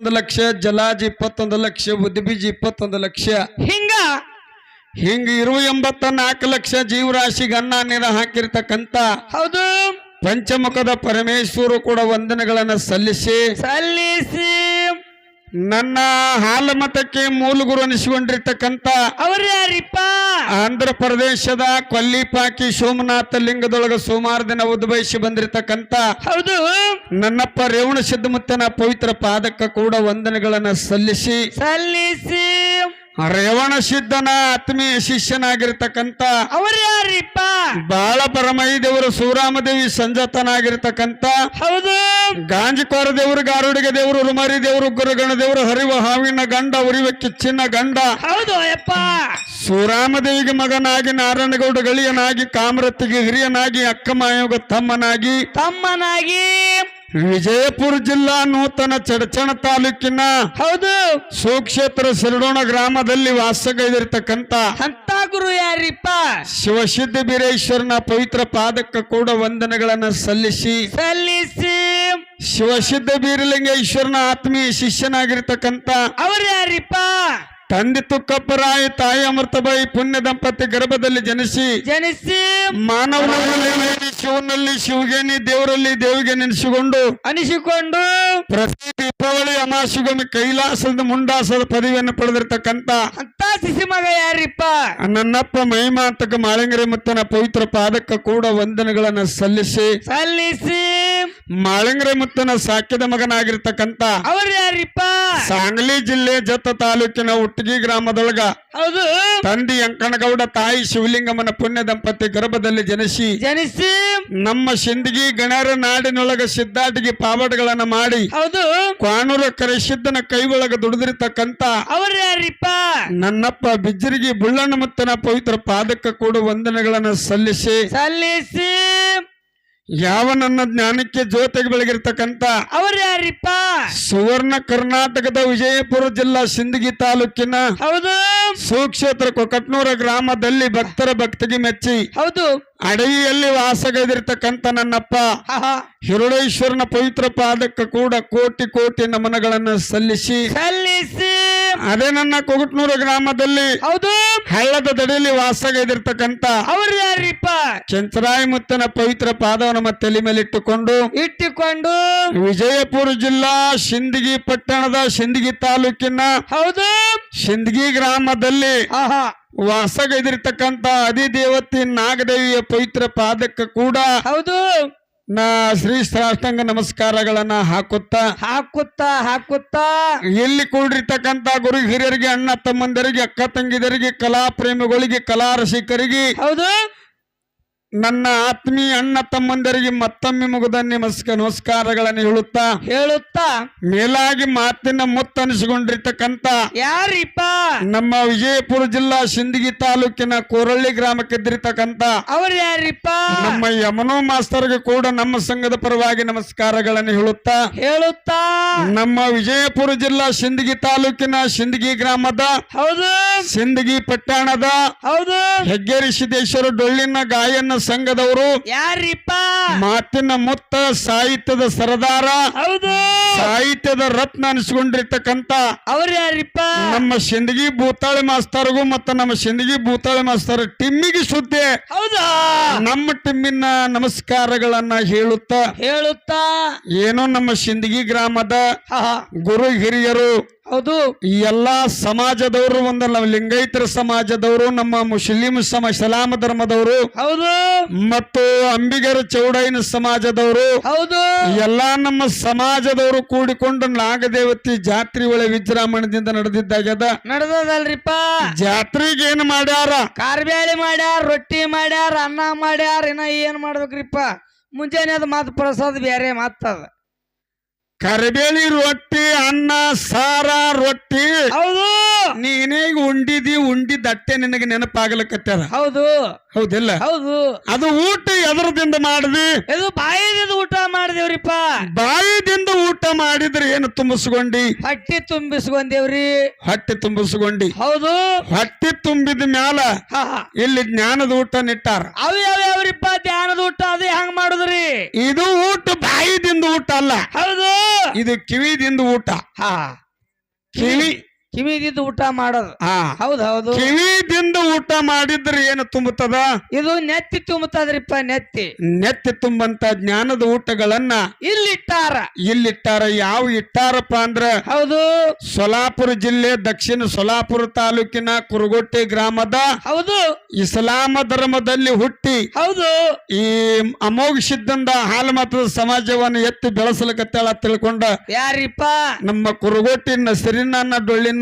ಒಂದು ಲಕ್ಷ ಜಲಾಜಿ ಇಪ್ಪತ್ತೊಂದು ಲಕ್ಷ ಉದ್ಬೀಜ್ ಇಪ್ಪತ್ತೊಂದು ಲಕ್ಷ. ಹಿಂಗ? ಹಿಂಗ ಇರುವ ಎಂಬತ್ತ ನಾಲ್ಕು ಲಕ್ಷ ಜೀವರಾಶಿಗೆ ಅನ್ನ ನೀರ ಹಾಕಿರ್ತಕ್ಕಂತ ಹೌದು. ಪಂಚಮುಖದ ಪರಮೇಶ್ವರು ಕೂಡ ವಂದನೆಗಳನ್ನ ಸಲ್ಲಿಸಿ. ಸಲ್ಲಿಸಿ. ನನ್ನ ಹಾಲು ಮತಕ್ಕೆ ಮೂಲಗುರು ಅನಿಸಿಕೊಂಡಿರ್ತಕ್ಕಂತ ಅವ್ರ ಯಾರಿಪ್ಪ? ಆಂಧ್ರ ಪ್ರದೇಶದ ಕೊಲ್ಲಿಪಾಕಿ ಸೋಮನಾಥ ಲಿಂಗದೊಳಗ ಸುಮಾರು ದಿನ ಉದ್ಭವಿಸಿ ಬಂದಿರತಕ್ಕಂತ ಹೌದು. ನನ್ನಪ್ಪ ರೇವಣ ಸಿದ್ಧಮುತ್ತನ ಪವಿತ್ರ ಪಾದಕ್ಕ ಕೂಡ ವಂದನೆಗಳನ್ನ ಸಲ್ಲಿಸಿ ಸಲ್ಲಿಸಿ. ರೇವಣ ಸಿದ್ಧನ ಆತ್ಮೀಯ ಶಿಷ್ಯನಾಗಿರ್ತಕ್ಕಂತ ಅವ್ರ ಯಾರಿಪ್ಪ? ಬಾಳ ಪರಮೈ ದೇವರು ಸೂರಾಮದೇವಿ ಸಂಜತನಾಗಿರ್ತಕ್ಕಂತ ಹೌದು. ಗಾಂಜಿಕೋರ ದೇವರು ಗಾರುಡಿಗೆ ದೇವರು ರುಮರಿ ದೇವರು ಗುರುಗಣ ದೇವರು ಹರಿವ ಹಾವಿನ ಗಂಡ ಉರಿವ ಕಿಚ್ಚಿನ ಗಂಡ. ಹೌದು ಅಯ್ಯಪ್ಪ. ಸೂರಾಮದೇವಿಗೆ ಮಗನಾಗಿ ನಾರಾಯಣಗೌಡ ಗಳಿಯನಾಗಿ ಕಾಮರತ್ತಿಗೆ ಹಿರಿಯನಾಗಿ ಅಕ್ಕಮಾಯೋಗ ತಮ್ಮನಾಗಿ. ತಮ್ಮನಾಗಿ. ವಿಜಯಪುರ ಜಿಲ್ಲಾ ನೂತನ ಚಡಚಣ ತಾಲೂಕಿನ ಹೌದು. ಸುಕ್ಷೇತ್ರ ಸಿರಡೋಣ ಗ್ರಾಮದಲ್ಲಿ ವಾಸಗೈದಿರ್ತಕ್ಕಂತ ಹಂತ ಗುರು ಯಾರಿಪ್ಪ? ಶಿವಸಿದ್ಧ ಬೀರೇಶ್ವರನ ಪವಿತ್ರ ಪಾದಕ್ಕ ಕೂಡ ವಂದನೆಗಳನ್ನ ಸಲ್ಲಿಸಿ ಸಲ್ಲಿಸಿ. ಶಿವಸಿದ್ಧ ಬೀರಲಿಂಗೇಶ್ವರನ ಆತ್ಮೀಯ ಶಿಷ್ಯನಾಗಿರ್ತಕ್ಕಂತ ಅವ್ರ ಯಾರಿಪ್ಪ? ತಂದೆ ತುಕ್ಕಪ್ಪರಾಯ ತಾಯಿ ಅಮೃತಬಾಯಿ ಪುಣ್ಯ ದಂಪತಿ ಗರ್ಭದಲ್ಲಿ ಜನಿಸಿ ಜನಿಸಿ ಮಾನವನಲ್ಲಿ ಶಿವನಲ್ಲಿ ಶಿವಗೇನಿ ದೇವರಲ್ಲಿ ದೇವಿಗೆ ನೆನೆಸಿಕೊಂಡು ಅನಿಸಿಕೊಂಡು ಪ್ರತಿ ದೀಪಾವಳಿ ಅಮಾಸಿಗೊಮ್ಮೆ ಕೈಲಾಸದ ಮುಂಡಾಸದ ಪದವಿಯನ್ನು ಪಡೆದಿರ್ತಕ್ಕಂತ ಅಂತ ಸಿಸಿ ಮಗ ಯಾರಿಪ್ಪ? ನನ್ನಪ್ಪ ಮಹಿಮಾಂತಕ ಮತ್ತು ಮುತ್ತನ ಪವಿತ್ರ ಪಾದಕ್ಕ ಕೂಡ ವಂದನೆಗಳನ್ನ ಸಲ್ಲಿಸಿ ಸಲ್ಲಿಸಿ ಮಾಳಂಗರಿ ಮುತ್ತನ ಸಾಕ್ಯದ ಮಗನಾಗಿರ್ತಕ್ಕಂತ ಅವ್ರ ಯಾರಿಪ್ಪ? ಸಾಂಗ್ಲಿ ಜಿಲ್ಲೆ ಜತ್ತ ತಾಲೂಕಿನ ಉಟ್ಟಿಗಿ ಗ್ರಾಮದೊಳಗ ಹೌದು. ತಂದೆ ಅಂಕಣಗೌಡ ತಾಯಿ ಶಿವಲಿಂಗಮ್ಮನ ಪುಣ್ಯ ದಂಪತಿ ಗರ್ಭದಲ್ಲಿ ಜನಿಸಿ ಜನಿಸಿ ನಮ್ಮ ಸಿಂದಗಿ ಗಣರ ನಾಡಿನೊಳಗ ಸಿದ್ಧಾಟಿಗೆ ಪಾವಡಗಳನ್ನ ಮಾಡಿ ಹೌದು. ಕ್ವಾಣೂರ ಕರೆಸಿದ್ದನ ಕೈ ಒಳಗ ದುಡಿದಿರ್ತಕ್ಕಂತ ಅವ್ರ ಯಾರಿಪ್ಪ? ನನ್ನಪ್ಪ ಬಿಜ್ಜರಿಗೆ ಬುಳ್ಳಣ್ಣ ಮುತ್ತನ ಪವಿತ್ರ ಪಾದಕ್ಕ ಕೂಡ ವಂದನೆಗಳನ್ನ ಸಲ್ಲಿಸಿ ಸಲ್ಲಿಸಿ. ಯಾವ ನನ್ನ ಜ್ಞಾನಕ್ಕೆ ಜೋತೆಗೆ ಬೆಳಗಿರ್ತಕ್ಕಂತ ಅವ್ರ ಯಾರಿಪ್ಪ? ಸುವರ್ಣ ಕರ್ನಾಟಕದ ವಿಜಯಪುರ ಜಿಲ್ಲಾ ಸಿಂದಗಿ ತಾಲೂಕಿನ ಹೌದು. ಸುಕ್ಷೇತ್ರ ಕೊಕಟ್ನೂರ ಗ್ರಾಮದಲ್ಲಿ ಭಕ್ತರ ಭಕ್ತಿಗೆ ಮೆಚ್ಚಿ ಹೌದು. ಅಡವಿಯಲ್ಲಿ ವಾಸಗೈದಿರ್ತಕ್ಕಂತ ನನ್ನಪ್ಪ ಆಹಾ. ಹಿರುಳೇಶ್ವರನ ಪವಿತ್ರ ಪಾದಕ್ಕ ಕೂಡ ಕೋಟಿ ಕೋಟಿ ನಮನಗಳನ್ನು ಸಲ್ಲಿಸಿ ಸಲ್ಲಿಸಿ. ಅದೇ ನನ್ನ ಕೊಗುಟ್ನೂರು ಗ್ರಾಮದಲ್ಲಿ ಹೌದು. ಹಳ್ಳದ ದಡಿಯಲ್ಲಿ ವಾಸಗೈದಿರ್ತಕ್ಕಂತ ಅವ್ರ ಯಾರಿಪ್ಪ? ಚಂಚರಾಯ ಮುತ್ತನ ಪವಿತ್ರ ಪಾದವನ್ನು ಮತ್ತೆ ತಲೆ ಮೇಲಿಟ್ಟುಕೊಂಡು ಇಟ್ಟುಕೊಂಡು ವಿಜಯಪುರ ಜಿಲ್ಲಾ ಸಿಂದಗಿ ಪಟ್ಟಣದ ಸಿಂದಗಿ ತಾಲೂಕಿನ ಹೌದು. ಸಿಂದಗಿ ಗ್ರಾಮದಲ್ಲಿ ಆಹಾ. ವಾಸಗೈದಿರ್ತಕ್ಕಂತ ಅಧಿದೇವತಿ ನಾಗದೇವಿಯ ಪವಿತ್ರ ಪಾದಕ್ಕೆ ಕೂಡ ಹೌದು. ನಾ ಶ್ರೀ ಸಾಷ್ಟಾಂಗ ನಮಸ್ಕಾರಗಳನ್ನ ಹಾಕುತ್ತಾ ಹಾಕುತ್ತಾ ಹಾಕುತ್ತಾ. ಎಲ್ಲಿ ಕೂಡಿರ್ತಕ್ಕಂತ ಗುರು ಹಿರಿಯರಿಗೆ ಅಣ್ಣ ತಮ್ಮಂದರಿಗೆ ಅಕ್ಕ ತಂಗಿದರಿಗೆ ಕಲಾ ಪ್ರೇಮಿಗಳಿಗೆ ಕಲಾ ರಸಿಕರಿಗೆ ಹೌದು. ನನ್ನ ಆತ್ಮೀಯ ಅಣ್ಣ ತಮ್ಮಂದರಿಗೆ ಮತ್ತೊಮ್ಮೆ ಮುಗಿದ ನಿಮಸ್ಕ ನಮಸ್ಕಾರಗಳನ್ನು ಹೇಳುತ್ತಾ ಹೇಳುತ್ತಾ ಮೇಲಾಗಿ ಮಾತಿನ ಮುತ್ತನಿಸಿಕೊಂಡಿರ್ತಕ್ಕಂತ ಯಾರಿಪ್ಪ? ನಮ್ಮ ವಿಜಯಪುರ ಜಿಲ್ಲಾ ಸಿಂದಗಿ ತಾಲೂಕಿನ ಕೋರಳ್ಳಿ ಗ್ರಾಮಕ್ಕಿದ್ದಿರ್ತಕ್ಕಂತ ಅವ್ರ ಯಾರಿಪ್ಪ? ನಮ್ಮ ಯಮನೋ ಮಾಸ್ತರ್ಗೆ ಕೂಡ ನಮ್ಮ ಸಂಘದ ಪರವಾಗಿ ನಮಸ್ಕಾರಗಳನ್ನು ಹೇಳುತ್ತಾ ಹೇಳುತ್ತಾ? ನಮ್ಮ ವಿಜಯಪುರ ಜಿಲ್ಲಾ ಸಿಂದಗಿ ತಾಲೂಕಿನ ಸಿಂದಗಿ ಗ್ರಾಮದ ಹೌದು. ಸಿಂದಗಿ ಪಟ್ಟಣದ ಹೌದು. ಹೆಗ್ಗೇರಿ ಸಿದ್ದೇಶ್ವರ ಡೊಳ್ಳಿನ ಗಾಯನ ಸಂಘದವರು ಯಾರಿಪ್ಪ? ಮಾತಿನ ಮುತ್ತ ಸಾಹಿತ್ಯದ ಸರದಾರ ಹೌದು. ಸಾಹಿತ್ಯದ ರತ್ನ ಅನಿಸ್ಕೊಂಡಿರ್ತಕ್ಕಂತ ಅವ್ರು ಯಾರಿಪ್ಪ? ನಮ್ಮ ಸಿಂದಗಿ ಭೂತಾಳೆ ಮಾಸ್ತರ್ಗೂ ಮತ್ತು ನಮ್ಮ ಸಿಂದಗಿ ಭೂತಾಳೆ ಮಾಸ್ತರ್ ಟಿಮ್ಮಿಗೆ ಸುದ್ದಿ. ಹೌದಾ? ನಮ್ಮ ಟಿಮ್ಮಿನ ನಮಸ್ಕಾರಗಳನ್ನ ಹೇಳುತ್ತಾ ಹೇಳುತ್ತಾ? ಏನೋ ನಮ್ಮ ಸಿಂದಗಿ ಗ್ರಾಮದ. ಗುರು ಹಿರಿಯರು ಹೌದು. ಎಲ್ಲ ಎಲ್ಲಾ ಸಮಾಜದವರು ಒಂದು ನಮ್ಮ ಲಿಂಗೈತರ ಸಮಾಜದವರು ನಮ್ಮ ಮುಸ್ಲಿಂ ಸಮ ಸಲಾಮ ಧರ್ಮದವರು ಹೌದು. ಮತ್ತು ಅಂಬಿಗರ ಚೌಡೈನ ಸಮಾಜದವರು ಹೌದು. ಎಲ್ಲಾ ನಮ್ಮ ಸಮಾಜದವರು ಕೂಡಿಕೊಂಡು ನಾಗದೇವತಿ ಜಾತ್ರೆ ಒಳ ವಿಜೃಂಭಣದಿಂದ ನಡೆದಿದ್ದಾಗ್ಯದ. ನಡೆದದಲ್ರಿಪ್ಪ. ಜಾತ್ರೆಗೆ ಏನ್ ಮಾಡ್ಯಾರ? ಕಾರ್ಬ್ಯಾಳಿ ಮಾಡ್ಯಾರ ರೊಟ್ಟಿ ಮಾಡ್ಯಾರ ಅನ್ನ ಮಾಡ್ಯಾರ ಇನ್ನ ಏನ್ ಮಾಡ್ಬೇಕ್ರಿಪ್ಪ? ಮುಂಜಾನೆ ಅದು ಮಾತು ಪ್ರಸಾದ್ ಬೇರೆ ಮತ್ತದ ಕರಿಬೇಳಿ ರೊಟ್ಟಿ ಅನ್ನ ಸಾರ ರೊಟ್ಟಿ. ಹೌದು. ನೀನೇ ಉಂಡಿದಿ ಉಂಡಿ ದಟ್ಟೆ ನಿನಗೆ ನೆನಪಾಗಲಕತ್ಯಾರ? ಹೌದು. ಹೌದಿಲ್ಲ? ಹೌದು. ಅದು ಊಟ ಎದರದಿಂದ ಮಾಡಿದಿ. ಇದು ಬಾಯಿದಿಂದ ಊಟ ಮಾಡಿದೇವ್ರಿಪ್ಪ. ಬಾಯಿದಿಂದ ಮಾಡಿದ್ರೆ ಏನು ತುಂಬಿಸ್ಕೊಂಡಿ? ಹಟ್ಟಿ ತುಂಬಿಸ್ಕೊಂಡೇವ್ರಿ. ಹಟ್ಟಿ ತುಂಬಿಸ್ಕೊಂಡಿ. ಹೌದು. ಹಟ್ಟಿ ತುಂಬಿದ ಮ್ಯಾಲ ಇಲ್ಲಿ ಜ್ಞಾನದ ಊಟ ನಿಟ್ಟಾರ. ಅವು ಯಾವ್ಯಾವ್ರಿಪ್ಪ ಜ್ಞಾನದ ಊಟ? ಅದು ಹೆಂಗ್ ಮಾಡುದ್ರಿ? ಇದು ಊಟ ಬಾಯಿದಿಂದ ಊಟ ಅಲ್ಲ. ಹೌದು. ಇದು ಕಿವಿದಿಂದ ಊಟ. ಹಾ. ಕಿವಿ ಕಿವಿದಿದ್ದು ಊಟ ಮಾಡೋದು. ಹಾ. ಹೌದು ಹೌದು. ಕಿವಿದಿಂದ ಊಟ ಮಾಡಿದ್ರೆ ಏನು ತುಂಬುತ್ತದ? ಇದು ನೆತ್ತಿ ತುಂಬುತ್ತದ್ರಿಪ್ಪ ನೆತ್ತಿ. ನೆತ್ತಿ ತುಂಬಂತ ಜ್ಞಾನದ ಊಟಗಳನ್ನ ಇಲ್ಲಿಟ್ಟಾರ. ಇಲ್ಲಿಟ್ಟಾರ ಯಾವ ಇಟ್ಟಾರಪ್ಪ ಅಂದ್ರೆ? ಹೌದು. ಸೊಲಾಪುರ ಜಿಲ್ಲೆ ದಕ್ಷಿಣ ಸೊಲಾಪುರ ತಾಲೂಕಿನ ಕುರುಗೊಟ್ಟೆ ಗ್ರಾಮದ ಹೌದು. ಇಸ್ಲಾಮ ಧರ್ಮದಲ್ಲಿ ಹುಟ್ಟಿ ಹೌದು. ಈ ಅಮೋಘ ಸಿದ್ಧಂದ ಹಾಲು ಮತದ ಸಮಾಜವನ್ನು ಎತ್ತಿ ಬೆಳೆಸಲಿಕ್ಕೆ ತಿಳ್ಕೊಂಡ ಯಾರಿಪ್ಪ? ನಮ್ಮ ಕುರುಗೋಟಿನ ಸಿರಿನನ್ನ ಡೊಳ್ಳಿನ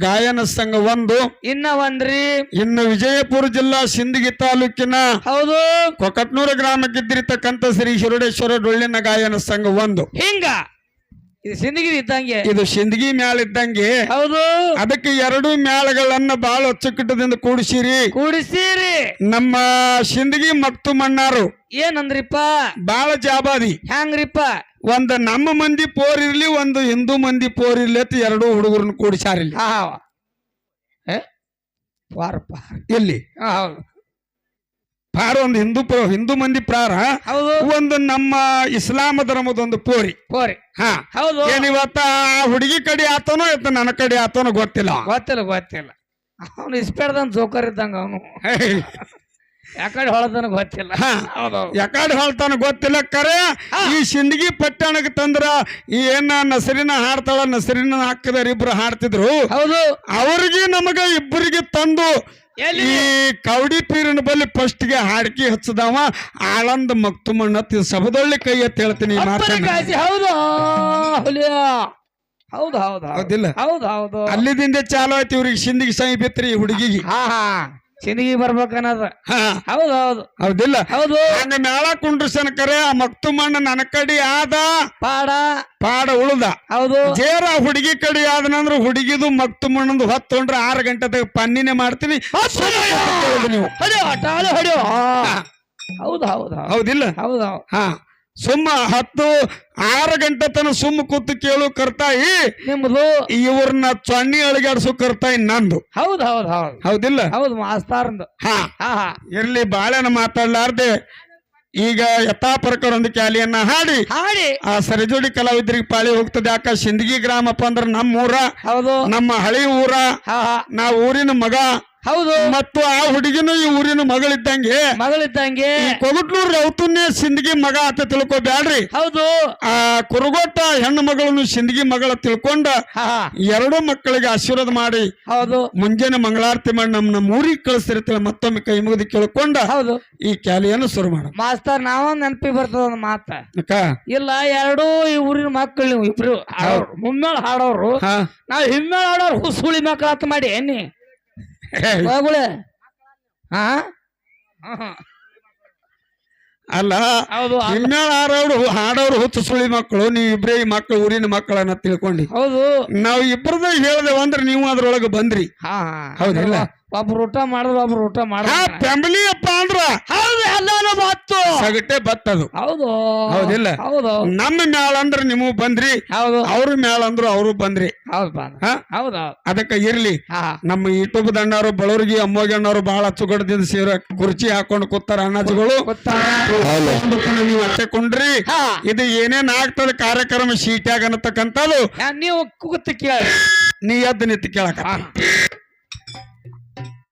ಗಾಯನ ಸಂಘ ಒಂದು. ಇನ್ನ ಒಂದ್ರಿ. ಇನ್ನು ವಿಜಯಪುರ ಜಿಲ್ಲಾ ಸಿಂದಗಿ ತಾಲೂಕಿನ ಹೌದು. ಕೊಕಟ್ನೂರ ಗ್ರಾಮಕ್ಕಿದ್ದಿರತಕ್ಕಂಥ ಶ್ರೀ ಶಿರುಡೇಶ್ವರ ಡೊಳ್ಳಿನ ಗಾಯನ ಸಂಘ ಒಂದು. ಹಿಂಗ? ಇದು ಸಿಂದಗಿ ಇದ್ದಂಗೆ? ಇದು ಸಿಂದಗಿ ಮ್ಯಾಲ ಇದ್ದಂಗೆ. ಹೌದು. ಅದಕ್ಕೆ ಎರಡು ಮ್ಯಾಳಗಳನ್ನ ಬಹಳ ಅಚ್ಚುಕಟ್ಟದಿಂದ ಕೂಡಿಸಿರಿ. ಕೂಡಿಸಿರಿ. ನಮ್ಮ ಸಿಂದಗಿ ಮತ್ತು ಮಣ್ಣಾರು ಏನಂದ್ರಿಪ್ಪ? ಬಾಳ ಜಾಬಾದಿ. ಹೆಂಗ್ರಿಪ್ಪ ಒಂದ್ ನಮ್ಮ ಮಂದಿ ಪೋರ್ ಇರ್ಲಿ ಒಂದು ಹಿಂದೂ ಮಂದಿ ಪೋರ್ ಇರ್ಲಿ ಅಂತ ಎರಡು ಹುಡುಗರನ್ನ ಕೂಡಿಸಾರಿಲ್ಲ ಹಾ ಎಲ್ಲಿ? ಪಾರ ಒಂದು ಹಿಂದೂ ಹಿಂದೂ ಮಂದಿ ಪ್ರಾರ ಒಂದು ನಮ್ಮ ಇಸ್ಲಾಮ ಧರ್ಮದ ಒಂದು ಪೋರಿ. ಪೋರಿ. ಹಾ. ಹೌದು. ಏನಿವತ್ತ ಆ ಹುಡುಗಿ ಕಡೆ ಆತನೋ ಇತ್ತ ನನ್ನ ಕಡೆ ಆತನೋ ಗೊತ್ತಿಲ್ಲ. ಗೊತ್ತಿಲ್ಲ ಗೊತ್ತಿಲ್ಲ. ಅವನು ಇಸ್ಪೇಡ್ದಂತ ಜೋಕರ್ ಇದ್ದಂಗ ಅವನು. ಹೇ, ಯಾಕಡೆ ಹೊಳತನ ಗೊತ್ತಿಲ್ಲ. ಯಾಕಡೆ ಹೇಳ್ತಾನ ಗೊತ್ತಿಲ್ಲ ಕರೆ? ಈ ಸಿಂದಗಿ ಪಟ್ಟಣಕ್ಕೆ ತಂದ್ರ ಈ ಏನ ನಸರಿನ ಹಾಡ್ತಾಳ ನಸರಿನ ಹಾಕಿದಾರ ಇಬ್ರು ಹಾಡ್ತಿದ್ರು. ಹೌದು. ಅವ್ರಿಗೆ ನಮಗ ಇಬ್ಬರಿಗೆ ತಂದು ಈ ಕವಡಿ ಪೀರಿನ ಬಲ್ಲಿ ಫಸ್ಟ್ಗೆ ಹಾಡ್ಕಿ ಹಚ್ಚದವ ಆಳಂದ ಮಕ್ತುಮಣ್ಣ ಸಬದೊಳ್ಳಿ ಕೈ ಎತ್ತಿ ಹೇಳ್ತೀನಿ. ಹೌದು. ಹೌದು ಹೌದು ಹೌದು. ಹೌದಿಲ್ಲ ಹೌದು ಹೌದು. ಅಲ್ಲಿದಿಂದ ಚಾಲು ಆಯ್ತು ಇವ್ರಿಗೆ ಸಿಂದಿಗೆ ಸಮೀಪ ಹುಡುಗಿಗೆ. ಹಾ ಹಾ. ಸಿಂದಗಿ ಬರ್ಬೇಕನ್ನೋದು. ಹೌದು ಹೌದು. ಹೌದಿಲ್ಲ? ಹೌದು. ಹಂಗ ಮೇಳ ಕುಂಡ್ರಸನ ಕರೆ ಆ ಮಕ್ತುಮಣ್ಣ ನನ್ನ ಕಡಿ ಆದ. ಪಾಡ. ಪಾಡ ಉಳ್ದ. ಹೌದು. ಜೇರ ಹುಡುಗಿ ಕಡಿ ಆದನಂದ್ರ ಹುಡುಗಿದು ಮಕ್ತುಮಣ್ಣಂದು ಹೊತ್ತೊಂಡ್ರೆ ಆರು ಗಂಟೆ ಪನ್ನಿನೇ ಮಾಡ್ತೀನಿ. ನೀವು. ಹೊಡಿಯೋ ಹೌದು ಹೌದು. ಹೌದಿಲ್ಲ? ಹೌದು ಹೌದು. ಹಾ. ಸುಮ್ಮ ಹತ್ತು ಆರು ಗಂಟೆ ತನ ಸುಮ್ಮ ಕೂತು ಕೇಳು ಕರ್ತಾಯಿ. ನಿಮ್ದು? ಇವ್ರನ್ನ ಚೊಣ್ಣಿ ಅಳಿಗಾಡ್ಸು ಕರ್ತಾಯಿ ನಂದು. ಹೌದು ಹೌದು ಹೌದು. ಹೌದಿಲ್ಲ? ಹೌದು ಮಾಸ್ತಾರಂದು. ಹಾ. ಇರ್ಲಿ ಬಾಳೆನ ಮಾತಾಡ್ಲಾರ್ದೆ. ಈಗ ಯಥಾ ಪ್ರಕಾರ ಒಂದು ಕ್ಯಾಲಿಯನ್ನ ಹಾಡಿ. ಹಾಡಿ. ಆ ಸರಿಜೋಡಿ ಕಲಾವಿದರಿಗೆ ಪಾಳಿ ಹೋಗ್ತದೆ. ಯಾಕ? ಸಿಂದಗಿ ಗ್ರಾಮಪ್ಪ ಅಂದ್ರೆ ನಮ್ಮ ಊರ ಹೌದು. ನಮ್ಮ ಹಳಿ ಊರ. ಹಾ ಹಾ. ನಾ ಊರಿನ ಮಗ. ಹೌದು. ಮತ್ತು ಆ ಹುಡುಗಿನ ಈ ಊರಿನ ಮಗಳಿದ್ದಂಗೆ ಮಗಳಿದ್ದಂಗೆ ಈ ಕೊಗಟ್ನೂರ್ ರೌತನ್ನೇ ಸಿಂದಗಿ ಮಗ ಅಂತ ತಿಳ್ಕೊಬ್ಯಾಡ್ರಿ. ಹೌದು. ಆ ಕುರುಗೋಟ ಹೆಣ್ಣು ಮಗಳನ್ನು ಸಿಂದಗಿ ಮಗಳ ತಿಳ್ಕೊಂಡ ಎರಡು ಮಕ್ಕಳಿಗೆ ಆಶೀರ್ವಾದ ಮಾಡಿ ಹೌದು. ಮುಂಜಾನೆ ಮಂಗಳಾರತಿ ಮಾಡಿ ನಮ್ಮ ನಮ್ಮ ಊರಿಗೆ ಕಳಿಸ್ತಿರ್ತೀವಿ ಮತ್ತೊಮ್ಮೆ ಕೈ ಮುಗಿದು ಕೇಳ್ಕೊಂಡ ಹೌದು. ಈ ಕ್ಯಾಲಿಯನ್ನು ಶುರು ಮಾಡ ಮಾಸ್ತರ್ ನಾವ ನೆನಪಿ ಬರ್ತದ ಮಾತ. ಇಲ್ಲ ಎರಡೂ ಈ ಊರಿನ ಮಕ್ಕಳು ಇಬ್ರು ಮುಮ್ಮೇಳ ಹಾಡೋರು. ನಾವು ನಾವ್ ಹಿಮ್ಮೇಳ ಹಾಡೋರು ಹುಸುಳಿ ಮಕ್ಕಳ ಅಂತ ಮಾಡಿ ಏನಿ ಹೋಗುಳೆ ಹಾ. ಅಲ್ಲ. ಇನ್ಮೇಲೆ ಹಾಡೋರು ಹುತ್ತು ಸುಳಿ ಮಕ್ಕಳು ನೀವು ಇಬ್ರೇ ಈ ಮಕ್ಕಳು ಊರಿನ ಮಕ್ಕಳನ್ನ ತಿಳ್ಕೊಂಡಿ ಹೌದು ನಾವು ಇಬ್ಬರದ ಹೇಳ್ದೇವ ಅಂದ್ರೆ ನೀವು ಅದ್ರೊಳಗೆ ಬಂದ್ರಿ. ಹೌದಿಲ್ಲ? ಒಬ್ರು ಊಟ ಮಾಡಿದ್ರು ಒಬ್ರು ಊಟ ಮಾಡಿದ್ರು. ಫ್ಯಾಮಿಲಿ ಅಪ್ಪ ಅಂದ್ರ. ಹೌದು ಎಲ್ಲಾನು ಬತ್ತು ಸಗಟೆ ಬತ್ತದು. ಹೌದು. ಹೌದಿಲ್ಲ? ಹೌದು. ನಮ್ಮ ಮ್ಯಾಲ ಅಂದ್ರೆ ನೀವು ಬಂದ್ರಿ ಹೌದು. ಅವ್ರ ಮ್ಯಾಲ ಅಂದ್ರು ಅವರು ಬಂದ್ರಿ. ಹೌದು ಬಾ ಹೌದು. ಅದಕ್ಕೆ ಇರ್ಲಿ. ನಮ್ಮ ಯೂಟ್ಯೂಬ್ ದಂಡವರು ಬಳವರ್ಗಿ ಅಮ್ಮೋಗಣ್ಣವರು ಬಹಳ ಅಚ್ಚುಗಡದಿಂದ ಸೇರ ಕುರ್ಚಿ ಹಾಕೊಂಡು ಕೂತಾರ ಅಣ್ಣಾಜಿಗಳು. ನೀವು ಅಟ್ಟೆ ಕೊಂಡ್ರಿ. ಇದು ಏನೇನ್ ಆಗ್ತದ ಕಾರ್ಯಕ್ರಮ ಶೀಟ್ಯಾಗ ಅನ್ನತಕ್ಕಂಥದ್ದು. ನೀವು ಕೂತು ಕೇಳಿ. ನೀ ಎದ್ದು ನಿಂತು ಕೇಳಕ